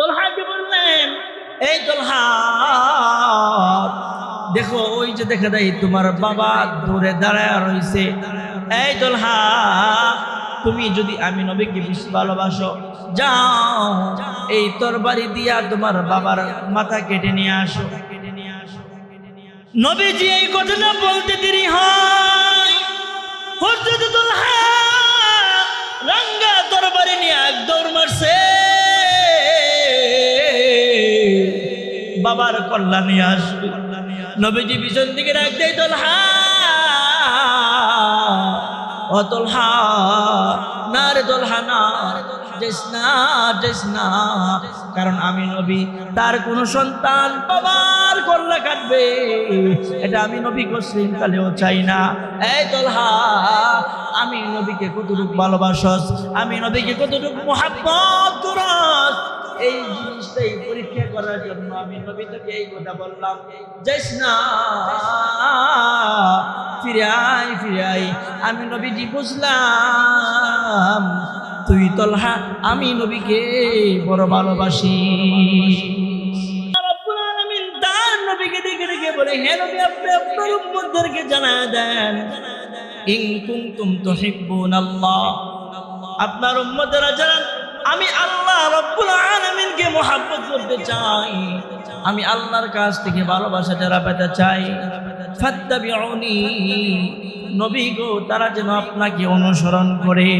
তোলহাকে বললেন? এই তোলহা, দেখো, ওই যে দেখে দেয়, তোমার বাবা দূরে দাঁড়ায় রইছে। এই তোলহা, তুমি যদি আমি নবীকে বেশি ভালোবাসো, যাও, এই তরবারি দিয়া তোমার বাবার মাথা কেটে নিয়ে আসো। নবীজি এই ঘটনা বলতে দেরি হয়। হযরত তোলহা রাঙ্গা তরবারি নিয়ে এক দৌড় মারছে। বাবার কল্যাণে আসবে। নবীজি পিছন দিকে রাখ দেয়, তোলহা, ও তোলহা, না রে তোলহা, না কারণ আমি নবী, তার কোন সন্তান বাবার কল্লা কাটবে। এটা আমি নবী কসলিম কালেও চাই না। এই তোলহা, আমি নবীকে কতটুকু ভালোবাসস, আমি নবীকে কতটুকু করস এই জিনিসটাই পরীক্ষা করার জন্য আমি নবী তোকে এই কথা বললাম। যাইস না ফিরে আয় ফিরে আয় আমি নবীজি বুঝলাম, তুই তলহা, আমি নবীকে বড় ভালোবাসি। নবীকে ডেকে ডেকে বলে আপনার উম্মতদেরকে জানায় দেন আপনার আমি আল্লাহ রব্বুল আলমিনকে মহাব্বত করতে চাই। আমি আল্লাহর কাছ থেকে ভালোবাসা যারা পেতে চাই ফাত্তাবিউনি। নবী গো, তারা যেন আপনাকে অনুসরণ করে।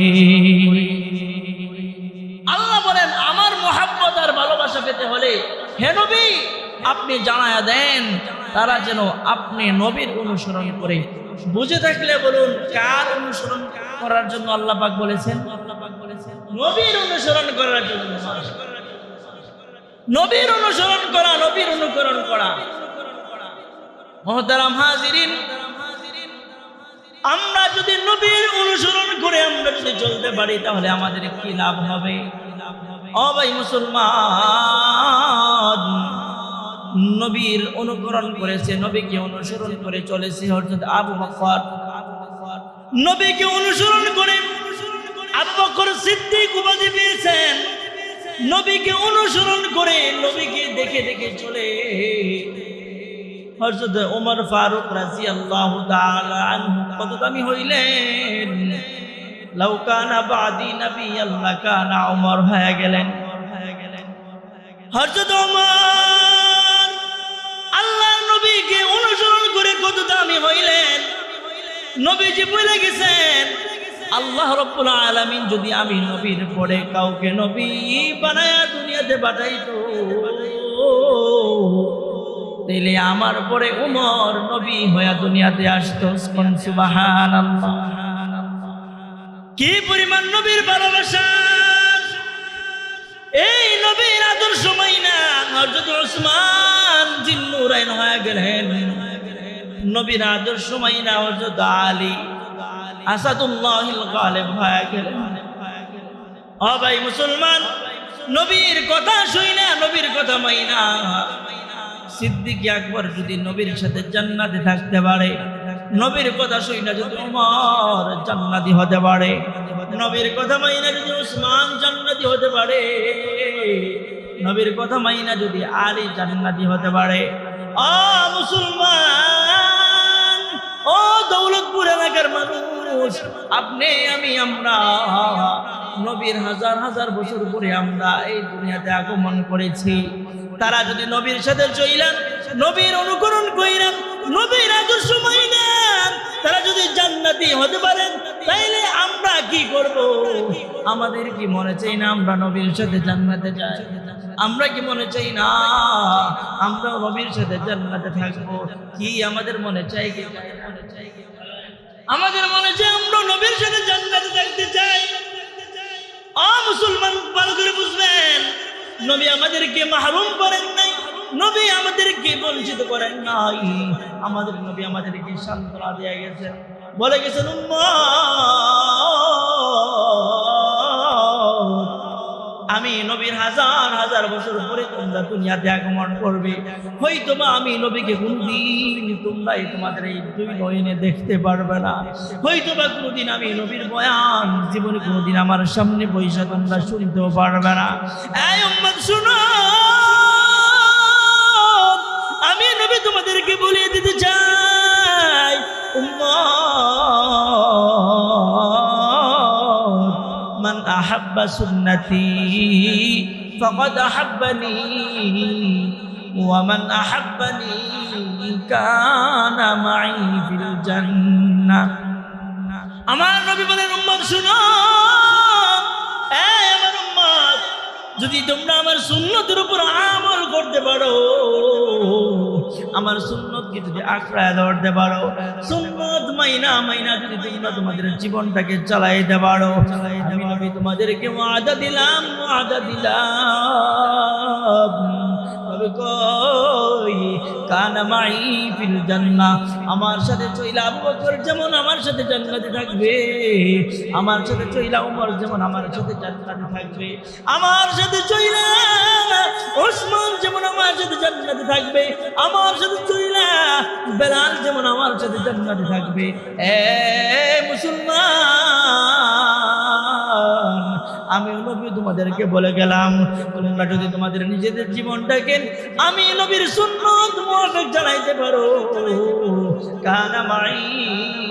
আল্লাহ বলেন, আমার মহাব্বত আর ভালোবাসা পেতে হলে হে নবী আপনি জানায়া দেন, তারা যেন আপনি নবীর অনুসরণ করে। বুঝে থাকলে বলুন, কার অনুসরণ করার জন্য আল্লাহ পাক বলেছেন? নবীর অনুসরণ করার জন্য। নবীর অনুসরণ করা, নবীর অনুকরণ করা। মহতারাম হাজিরিন, আমরা যদি নবীর অনুসরণ করে আমরা যদি চলতে পারি, তাহলে আমাদের কি লাভ হবে? ভাই মুসলমান! নবীর অনুকরণ করেছে, নবীকে অনুসরণ করে চলেছে অর্থাৎ আবু বকর। নবীকে অনুসরণ করে আবু বকর সিদ্দিক উপাধি পেয়েছেন। নবীকে অনুসরণ করে নবীকে দেখে দেখে চলে। হযরত ওমর ফারুক রাদিয়াল্লাহু তাআলা আনহু কত দামি হইলেন? লাউ কানা বাদি নাবিয়াল লাকানা ওমর হয়ে গেলেন। হযরত ওমর কত দামি হইলেন। নবীজি বলে গেছেন আল্লাহ রব্বুল আলামিন যদি আমি নবীর পরে কাউকে নবী বানায়া দুনিয়াতে পাঠাইতো তাইলে আমার পরে উমর নবী হইয়া দুনিয়াতে আসতো। সুবাহান কি পরিমাণ নবীর ভালোবাসা? এই নবীর আদর্শ মাইনা হযরত ওসমান জিন্নুরাইন হয়ে গেলেন। নবীর আদর্শ মাইনা হযরত আলী। আসাদুল্লাহিল গালিব হয়ে গেলেন। ও ভাই মুসলমান, নবীর কথা শুই না, নবীর কথা মাইনা সিদ্দিক আকবর যদি নবীর সাথে জান্নাতে থাকতে পারে, নবীর কথা শুই না যদি উমর জান্নাতি হতে পারে, নবীর কথা মাইনা যদি উসমান জান্নাতি হতে পারে, নবীর কথা মাইনা যদি আলী জান্নাতি হতে পারে। ও মুসলমান ও দৌলতপুর এলাকার মানুষ, আপনি, আমি, আমরা, নবীর হাজার হাজার বছর পরে আমরা এই দুনিয়াতে আগমন করেছি। তারা যদি নবীর সাথে চইলেন, নবীর অনুকরণ কইলেন নবীর আদর্শ মাইনেন, তারা যদি জান্নাতি হতে পারেন, তাইলে করব? আমাদের কি মনে চাই না আমরা নবীর সাথে জান্নাতে যাই? আমরা কি মনে চাই না আমরা নবীর সাথে জান্নাতে থাকব? কি আমাদের মনে চাই কি? আমাদের মনে চাই আমরা নবীর সাথে জান্নাতে থাকতে চাই। আ মুসলমান ভালো করে বুঝবেন। নবী আমাদেরকে মাহরুম করেন নাই। নবী আমাদেরকে বঞ্চিত করেন নাই। আমাদের নবী আমাদেরকে সান্ত্বনা দিয়ে গেছেন। বলে গেছেন উম্মত, আমি নবীর হাজার হাজার বছর পরে তোমরা দুনিয়াতে আগমন করবে। হয়তো তোমা আমি নবীকে কোনদিন তোমরাই তোমাদের এই দুই বয়নে দেখতে পারবে না। ওই তোমা কোনোদিন আমি নবীর বয়ান জীবনে কোনোদিন আমার সামনে পয়সা তোমরা শুনতেও পারবে না। শুনো! আমি নবী তোমাদেরকে বলিয়ে দিতে চাই উম্মা আহাব্বা سنتي فقد أحبني ومن أحبني كان মাই في الجنة আমার নবী বলেন, উম্মত, শুনো। এই আমার উম্মত, যদি তোমরা আমার সুন্নতের উপর আমল করতে পারো আমার সুন্নতকে যদি আঁকড়ায় ধরতে পারো, সুন্নত মাইনা মাইনা যদি তোমরা তোমাদের জীবনটাকে চালাইতে পারো, আমি তোমাদেরকে ওয়াদা দিলাম ওয়াদা দিলাম। কানা মাই ফিল জান্নাহ। আমার সাথে চইলা বকর যেমন আমার সাথে জান্নাতে থাকবে, আমার সাথে চইলা ওমর যেমন আমার সাথে জান্নাতে থাকবে, আমার সাথে চইলা ওসমান যেমন আমার সাথে জান্নাতে থাকবে, আমার সাথে চইলা বেলাল যেমন আমার সাথে জান্নাতে থাকবে। এ মুসলমান আমি নবী তোমাদেরকে বলে গেলাম, তোমরা যদি তোমাদের নিজেদের জীবনটাকে আমি নবীর সুন্নত মোয়াফেক জানাইতে পারো। কানা মাই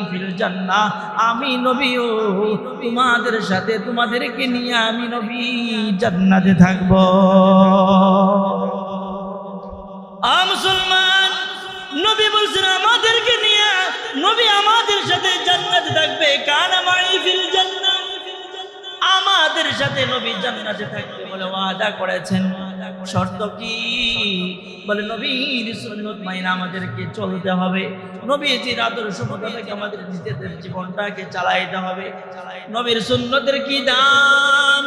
ফিল জান্নাহ, আমি নবীও তোমাদের সাথে তোমাদেরকে নিয়ে আমি নবী জান্নাতে থাকব। মুসলমান, নবী বলছেন আমাদেরকে নিয়ে নবী আমাদের সাথে জান্নাতে থাকবে। কানা মাই ফিল জান্নাহ। আমাদের সাথে নবী জান্নাতে থাকবে বলে ওয়াদা করেছেন। শর্ত কি? বলে নবীর সুন্নত মাইনা আমাদেরকে চলতে হবে। নবীজির আদর্শ মোতাবেক আমাদের নিজেদের জীবনটাকে চালাইতে হবে। নবীর সুন্নতের কি দাম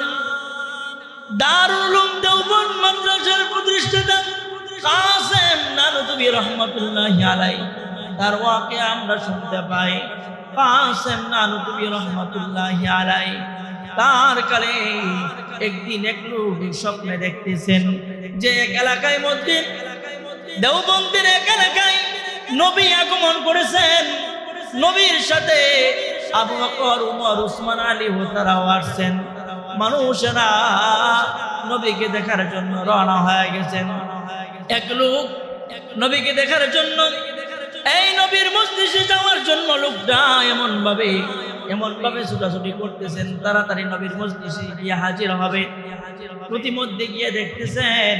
দারুল দেওবন্দ মাদ্রাসার প্রতিষ্ঠাতা কাসেম নানতুবি রহমাতুল্লাহ আলাই তার ওয়াকে আমরা শুনতে পাই। কাসেম নানতুবি রহমাতুল্লাহ আলাই তার কালে একদিন এক লোক স্বপ্নে দেখতেছেন যে এক এলাকায় মধ্যে, দেওবন্দের এক এলাকায় নবী আগমন করেছেন। নবীর সাথে আবু বকর, উমর, উসমান, আলী তারাও আসছেন। মানুষেরা নবীকে দেখার জন্য রওনা হয়ে গেছেন। এক লোক নবীকে দেখার জন্য, এই নবীর মসজিদে যাওয়ার জন্য লোকটা এমন ভাবে এমন ভাবে ছুটাছুটি করতেছেন, তাড়াতাড়ি নবীর মসজিদে গিয়ে হাজির হবে। প্রতিমধ্যে গিয়ে দেখতেছেন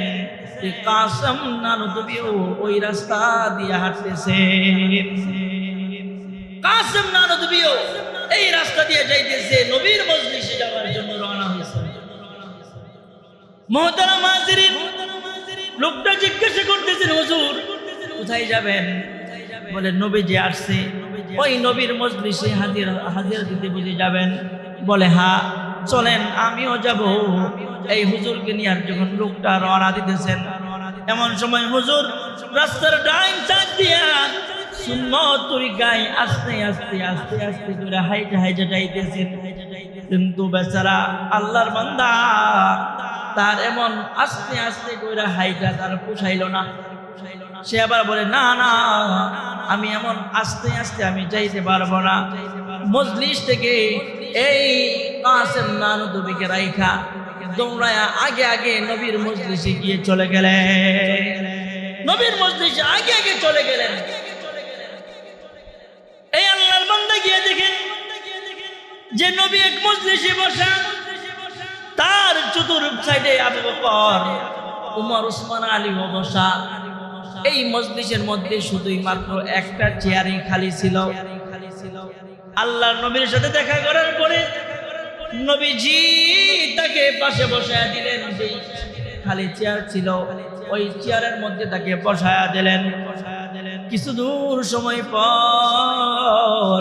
কাসম নানুদবিও ওই রাস্তা দিয়ে হাঁটতেছে কাসম নানুদবিও এই রাস্তা দিয়ে যাইতেছে, নবীর মসজিদে যাওয়ার জন্য রওনা হয়েছে। মহতারা মাজিরিন লোকটা জিজ্ঞাসা করতেছেন, হুজুর, কোথায় যাবেন? বলে, নবী যে আসছে। ওই নবীর মজলিসে হাজির হাজির দিতে বুঝে যাবেন। বলে, হা, চলেন, আমিও যাব। এই হুজুরকে নিয়ে আর যখন লোকটা রওনা দিতেছেন, এমন সময় হুজুর রাস্তার ডাইন চার দিয়া সুন্নত তরিকায় আস্তে আস্তে আস্তে আস্তে করে হাইটে হাইটে যাইতেছেন। কিন্তু বেচারা আল্লাহর বান্দা তার এমন আস্তে আস্তে করে হাইটা তার পোষাইল না। সে আবার বলে, না না আমি এমন আস্তে আস্তে আমি যাইতে পারব না। মজলিস থেকে এই কাসেম নানুদবিকে রাইখা দৌড়ায়া আগে আগে নবীর মজলিসে গিয়ে চলে গেলেন। নবীর মজলিসে আগে আগে চলে গেলেন। এই আল্লাহর গিয়ে দেখেন যে নবী এক মজলিসে বসা, তার চতুর সাইডে আবু বকর, উমর, উসমান, আলী বসা। এই মজলিসের মধ্যে শুধুই মাত্র একটা চেয়ারই খালি ছিল। আল্লাহর নবীর সাথে দেখা করার পরে নবীজি তাকে পাশে বসায়া দিলেন খালি চেয়ার ছিল, ওই চেয়ারের মধ্যে তাকে বসায়া দিলেন। কিছু দূর সময় পর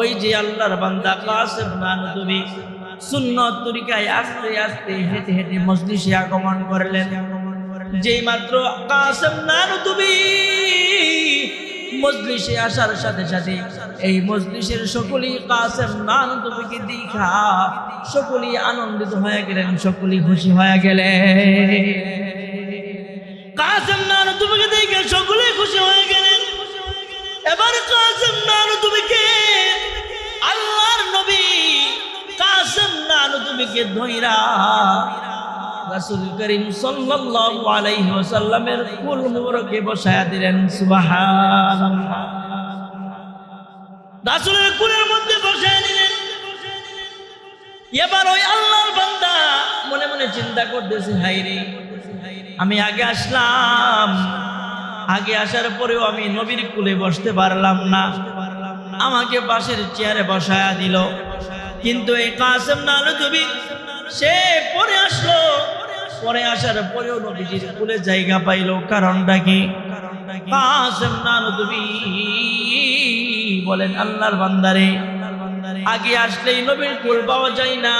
ওই যে আল্লাহর বান্দা কাসেম নানুদবি সুন্নত তরিকায় আস্তে আস্তে হেঁটে হেঁটে মজলিসে আগমন করলেন। যেই মাত্র কাসেম নানুদবি মজলিসে আসার সাথে সাথে এই মজলিসের সকলেই কাসেম নানুদবিকে দেখা সকলেই আনন্দিত হয়ে গেলেন, সকলেই খুশি হয়ে গেলেন। কাসেম নানুদবিকে দেখে সকলেই খুশি হয়ে গেলেন। এবার কাসেম নানুদবিকে আল্লাহর নবী কাসেম নানুদবিকে ধইরা কুলের মধ্যে দিলেন। এবার ওই আল্লাহর বান্দা মনে মনে চিন্তা করতেছে হাই রে, আমি আগে আসলাম। আগে আসার পরেও আমি নবীর কুলে বসতে পারলাম না। আমাকে পাশের চেয়ারে বসায়া দিল। কিন্তু এই কাসেম জবি সে পরে আসলো। পরে আসার পরেও নবীজির কুলে জায়গা পাইলো, কারণটা কি? বলেন, আল্লাহর বান্দারে। আগে আসলেই নবীর কুল পাওয়া যায় না।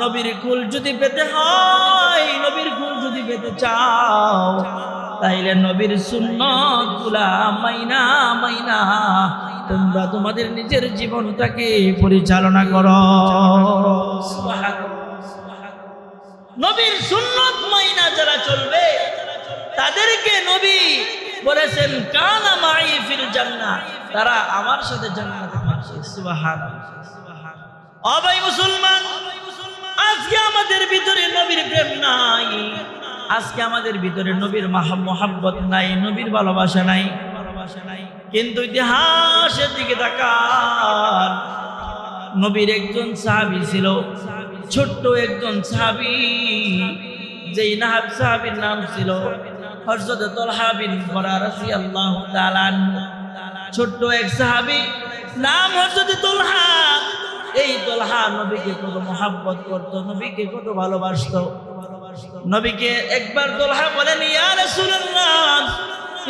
নবীর কুল যদি পেতে হয়, নবীর কুল যদি পেতে চাও, তাইলে নবীর সুন্নতগুলা মাইনা মাইনা। তোমরা তোমাদের নিজের জীবনটাকে পরিচালনা করো। নবীর সুন্নত মাইনা যারা চলবে, তাদেরকে নবী বলেছেন, কানা মাই ফিল জান্নাহ। তারা আমার সাথে জান্নাতে থাকবে সুবহানাল্লাহ। ভাই মুসলমান, আজকে আমাদের ভিতরে নবীর প্রেম নাই। আজকে আমাদের ভিতরে নবীর মোহাব্বত নাই, নবীর ভালোবাসা নাই ভালোবাসা নাই। কিন্তু ইতিহাসের দিকে তাকান, নবীর একজন সাহাবী ছিল। ছোট্ট একজন সাহাবী, যেই নাহাব সাহাবীর নাম ছিল হযরত তালহা বিন বরা রাদিয়াল্লাহু তাআলা ছোট্ট এক সাহাবী, নাম হযরত তালহা। এই তোলহা নবীকে কত মহাব্বত করত, নবীকে কত ভালোবাসতো। নবীকে একবার তোলহা বলেন, ইয়া রাসূলুল্লাহ,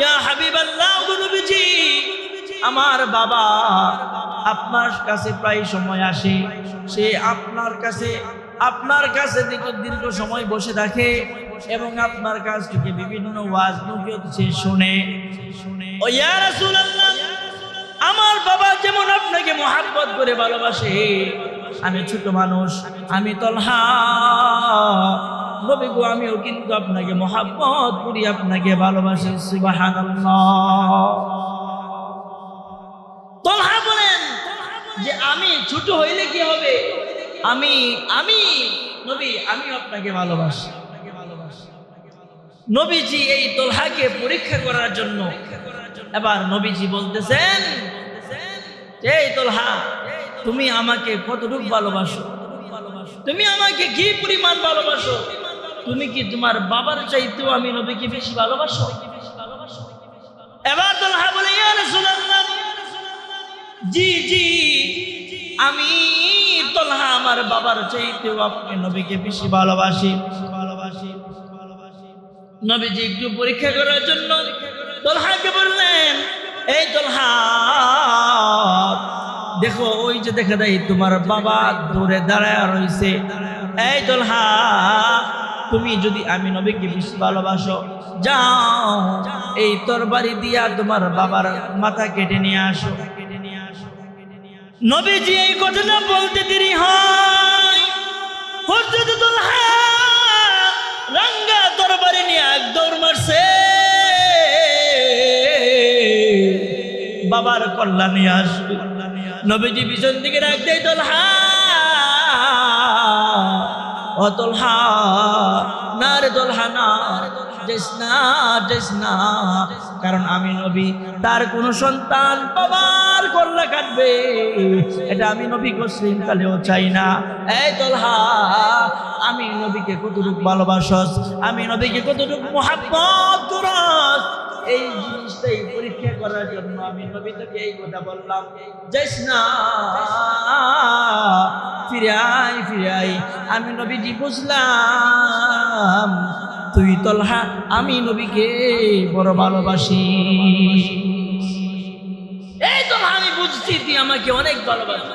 ইয়া হাবিবাল্লাহ নবীজি, আমার বাবা আপনার কাছে প্রায় সময় আসে। সে আপনার কাছে আপনার কাছে দীর্ঘ দীর্ঘ সময় বসে থাকে এবং আপনার কাছ থেকে বিভিন্ন ওয়াজ নবীয়ত সে শুনে। ও ইয়া রাসূলুল্লাহ, আমার বাবা যেমন আপনাকে মহাব্বত করে ভালোবাসে, আমি ছোট মানুষ, আমি তলহা। নবী গো, আমিও কিন্তু আপনাকে মহাব্বত করি, আপনাকে ভালোবাসি, সুবহানাল্লাহ। তলহা যে আমি ছোট হইলে কি হবে? আমি আমি, নবী, আমি আপনাকে ভালোবাসি। নবীজি এই তোলহাকে পরীক্ষা করার জন্য এবার নবীজি বলতেছেন, এই তোলহা, তুমি আমাকে কতটুকু ভালোবাসো? তুমি আমাকে কি পরিমাণ ভালোবাসো? তুমি কি তোমার বাবার চাইতেও আমি নবীকে বেশি ভালোবাসো? এবার তোলহা বলে, ইয়া রাসূলুল্লাহ জি জি, আমি তোলহা আমার বাবার চাইতেও আপনি নবীকে বেশি ভালোবাসি। ভালোবাসি নবীজি একটু পরীক্ষা করার জন্য তোলহাকে বললেন, এই তোলহা, দেখো ওই যে দেখা দেয় তোমার বাবা দূরে দাঁড়ায় রয়েছে এই তোলহা, তুমি যদি আমি নবীকে বেশি ভালোবাসো, যাও, এই তরবারি দিয়া তোমার বাবার মাথা কেটে নিয়ে আসো। নবীজি এই ঘটনা বলতে দেরি হয়। তোলহা রাঙ্গা তরবারি নিয়ে এক দৌড় মারছে। বাবার কল্যাণে আসবে। নবীজি পিছন দিকে রাখ দেয় তোলহা ও তোলহা না রে তোলহা না, যাইস না যাইস না। কারণ আমি নবী, তার কোন সন্তান বাবার কল্লা কাটবে। এটা আমি নবী কোশ্চিন কালেও চাই না। এই তোলহা, আমি নবীকে কতটুকু ভালোবাসস আমি নবীকে কতটুকু মহাব্বত করস এই জিনিসটাই পরীক্ষা করার জন্য আমি নবী তোকে এই কথা বললাম। যাইস না, ফিরে আয়, ফিরে আমি নবীজি বুঝলাম তুই তলহা, আমি নবীকে বড় ভালোবাসি। এই তো আমি বুঝছি, তুই আমাকে অনেক ভালোবাসি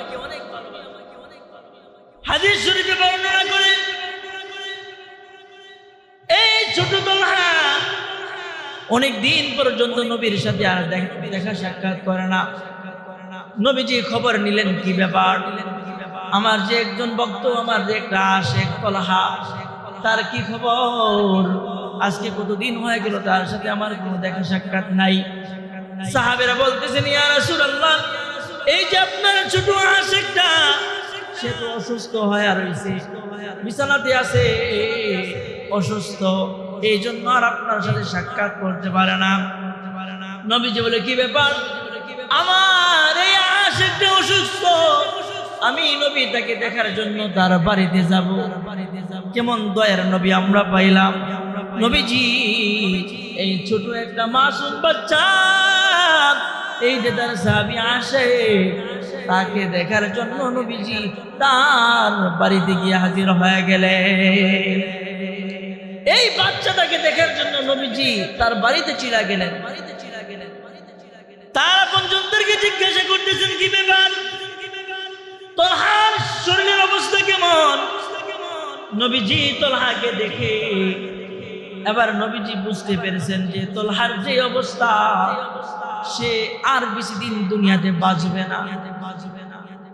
শরীফে বর্ণনা করে, এই ছোট তলহা অনেক দিন পর্যন্ত নবীর সাথে আর দেখ- সাক্ষাৎ করে না। নবীজি খবর নিলেন কি ব্যাপার? আমার যে একজন ভক্ত, আমার যে একটা আশেক তলহা তার কি খবর? আজকে কতদিন হয়ে গেল তার সাথে আমার কোনো দেখা সাক্ষাৎ নাই। সাহাবেরা বলতেছেন এই যে আপনার ছোট আশেকটা, সে তো অসুস্থ হয়ে রয়েছে বিছানাতে আছে, অসুস্থ। এই জন্য আর আপনার সাথে সাক্ষাৎ করতে পারে না। নবীজি বলে, কি ব্যাপার? আমার এই আশেকটা অসুস্থ। আমি নবী তাকে দেখার জন্য তার বাড়িতে যাব। কেমন দয়ার নবী আমরা পাইলাম। নবীজি, এই ছোট একটা মাসুম বাচ্চা, এই যে তার সাহাবি আসে, তাকে দেখার জন্য নবীজি তার বাড়িতে গিয়ে হাজির হয়ে গেলে এই বাচ্চাটাকে দেখার জন্য নবীজি তার বাড়িতে চিরা গেলেন। বাড়িতে চিরা গেলেন তার আপন আপনজনদেরকে জিজ্ঞাসা করতেছেন, কি ব্যাপার? তোলহার শরীরের অবস্থা কেমন? নবীজি তোলহাকে দেখে এবার নবীজি বুঝতে পেরেছেন যে তোলহার যে অবস্থা, সে আর বেশি দিন দুনিয়াতে বাঁচবে না।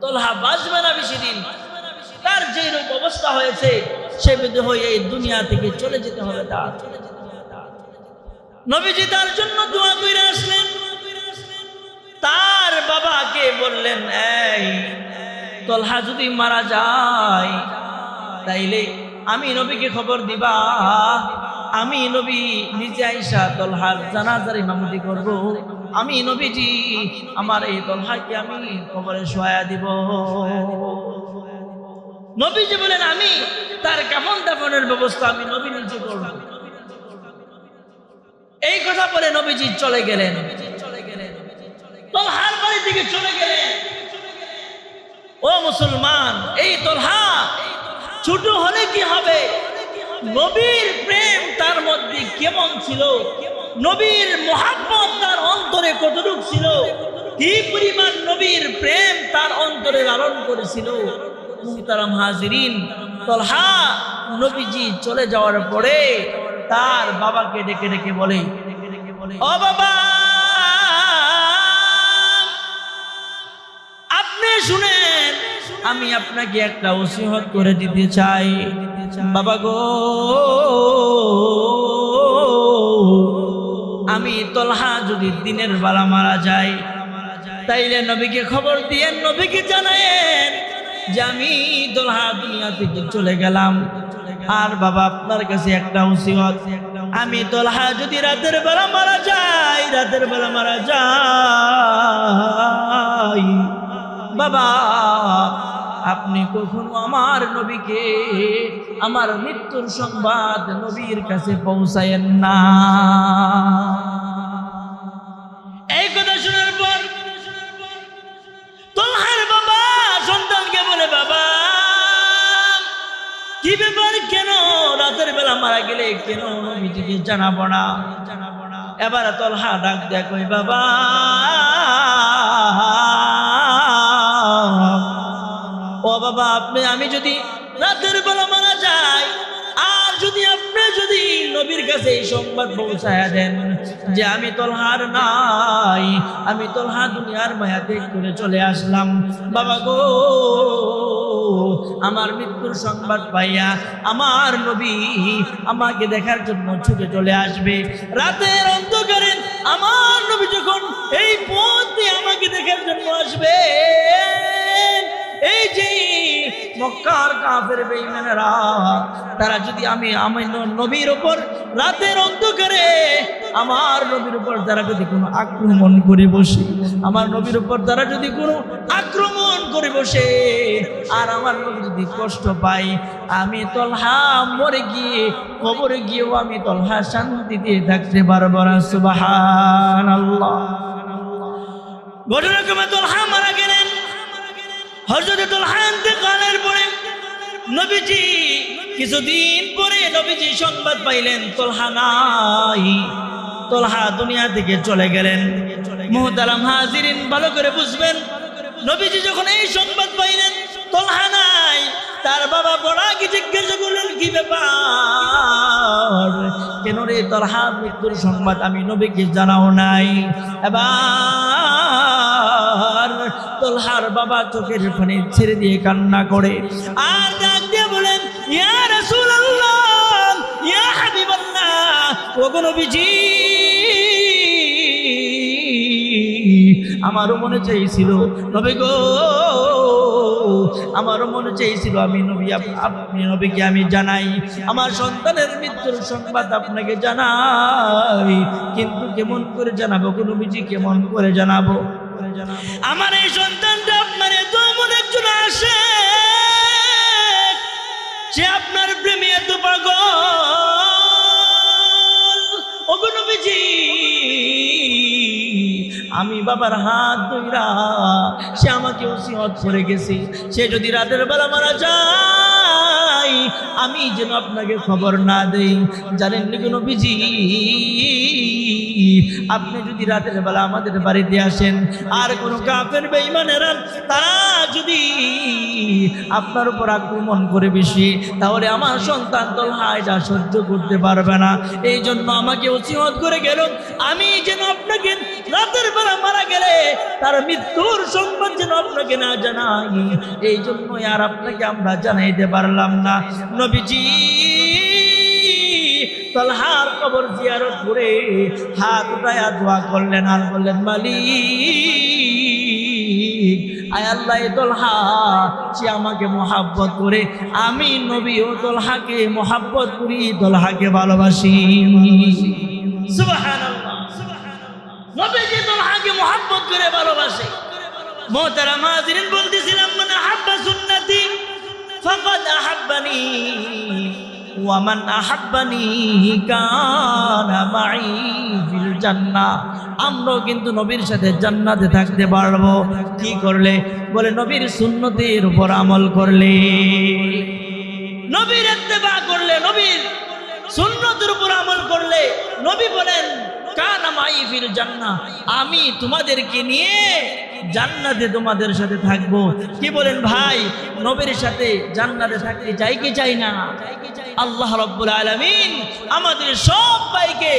তোলহা বাঁচবে না বেশি দিন। তার যে রূপ অবস্থা হয়েছে, সে বিধে হয়ে এই দুনিয়া থেকে চলে যেতে হবে তার। নবীজি তার জন্য দোয়া করে আসলেন। তার বাবাকে বললেন, এই তলহা যদি মারা যায়, তাইলে আমি নবীকে খবর দিবা। আমি নবী নিজে আইসা তলহার জানাজার ইমামতি করব। আমি নবীজি, আমার এই তলহাকে আমি খবরে সহায়া দিব। নবীজি বলেন, আমি তার কাফন দাফনের ব্যবস্থা আমি নবী নিজে করব। এই কথা বলে নবীজি চলে গেলেন। তলহার বাড়ি থেকে চলে গেলেন। ও মুসলমান, এই তলহা ছোট হলে কি হবে? নবীর প্রেম তার মধ্যে কেমন ছিল? নবীর মহাব্বত তার অন্তরে কতটুক ছিল? কি পরিমাণ নবীর প্রেম তার অন্তরে লালন করেছিল? মুহতারাম হাজিরিন তলহা নবীজি চলে যাওয়ার পরে তার বাবাকে ডেকে ডেকে বলে, ও বাবা, আপনি শুনেন আমি আপনাকে একটা ওসিহত করে দিতে চাই। বাবা গো, আমি তলহা যদি দিনের বেলা মারা যাই, তাইলে নবীকে খবর দিয়ে নবীকে জানায়েন যে আমি তলহা দুনিয়া থেকে চলে গেলাম। আর বাবা, আপনার কাছে একটা ওসিহত। আমি তলহা যদি রাতের বেলা মারা যাই, রাতের বেলা মারা যাই। বাবা, আপনি কখনো আমার নবীকে, আমার মৃত্যুর সংবাদ নবীর কাছে পৌঁছায়েন না। এই কথা শোনার পর তোলহার বাবা সন্তানকে বলে, বাবা, কি ব্যাপার? কেন রাতের বেলা মারা গেলে কেন নবীজিকে জানাব না? জানাব না এবার তলহা ডাক দেখ বাবা বাবা, আপনি, আমি যদি রাতের বেলা মারা যাই, আর যদি আপনি যদি নবীর কাছে এই সংবাদ পৌঁছায়া দেন যে আমি তলহার নাই, আমি তলহা দুনিয়ার মায়া ত্যাগ করে চলে আসলাম। বাবা গো, আমার মৃত্যুর সংবাদ পাইয়া আমার নবী আমাকে দেখার জন্য ছুটে চলে আসবে। রাতের অন্ধকারে আমার নবী যখন এই পথ আমাকে দেখার জন্য আসবে এই যে মক্কার কাফের বেঈমানেরা, তারা যদি আমি আমি নবীর উপর রাতের অন্ধকারে আমার নবীর উপর তারা যদি কোনো আক্রমণ করে বসে, আমার নবীর উপর তারা যদি কোনো আক্রমণ করে বসে, আর আমার নবী যদি কষ্ট পাই আমি তলহা মরে গিয়ে, কবরে গিয়েও আমি তলহা শান্তিতে থাকতে পারব না আল্লাহ ঘটনাক্রমে তলহা মারা গেলেন। নবীজি কিছুদিন পরে নবীজি সংবাদ পাইলেন, তোলহা নাই দুনিয়া থেকে চলে গেলেন। ভালো করে বুঝবেন, নবীজি যখন এই সংবাদ পাইলেন, তোলহা নাই, তার বাবা ব্যাপার? কেন রে তোলহা, মৃত্যুর সংবাদ আমি নবীকে জানাও নাই? এবার তোলহার বাবা চোখের পানি ছেড়ে দিয়ে কান্না করে। আর ডাক বলেন, ইয়া আমারও মনে চাইছিল নবী গো, আমারও মনে চাইছিল আমি নবী আপনি নবীকে আমি জানাই। আমার সন্তানের মৃত্যুর সংবাদ আপনাকে জানাই, কিন্তু কেমন করে জানাব নবীজি, কেমন করে জানাব? আমার এই সন্তানটা আপনার এত এমন একজন আসে সে আপনার প্রেমে এত পাগল। ওগো নবীজি, আমি বাবার হাত ধইরা সে আমাকে ওসিয়ত করে গেছি। সে যদি রাতের বেলা মারা যায় আমি যেন আপনাকে খবর না দেই। জানেন নি কোনো বিজি আপনি যদি রাতের বেলা আমাদের বাড়িতে আসেন, আর কোনো কাফের বেঈমানেরা, তারা যদি আপনার উপর আক্রমণ করে বেশি, তাহলে আমার সন্তান তো হাইটা সহ্য করতে পারবে না। এই জন্য আমাকে ওসিয়ত করে গেল, আমি যেন আপনাকে রাতের বেলা মারা গেলে, তার মৃত্যুর সংবাদ যেন আপনাকে না জানাই। এই জন্যই আর আপনাকে আমরা জানাইতে পারলাম না। নবীজি, তলহার কবর জিয়ারত করে হাত উঠায়া দোয়া করলেন আর বললেন, মালিক, আয় আল্লাহ করে। আমি নবী ও তলহাকে মোহাব্বত করি, তলহাকে ভালোবাসি। নবীজি তলহাকে মোহাব্বত করে ভালোবাসে। মোহতারা মাজিরিন বলতেছিলাম মানে হাব্বা সুন্নতি ফাকাদ আহাব্বানি ওয়ামান আহাব্বানি কানা মাই ফিল জান্নাহ। আমরাও কিন্তু নবীর সাথে জান্নাতে থাকতে পারব। কি করলে? বলে, নবীর সুন্নতির উপর আমল করলে। নবীর করলে, নবীর সুন্নতের উপর আমল করলে, নবী বলেন, কানা মাই ফিল জান্নাহ। আমি তোমাদেরকে নিয়ে জান্নাতে তোমাদের সাথে থাকব। কি বলেন ভাই? নবীর সাথে জান্নাতে থাকতে চাই কি চাই না? আল্লাহ রব্বুল আলামিন আমাদের সব ভাইকে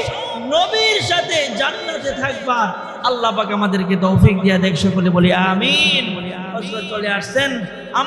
নবীর সাথে জান্নাতে থাকবা। আল্লাহ পাক আমাদেরকে তৌফিক দিয়া দেখ, সকলে বলি আমিন। চলে আসছেন।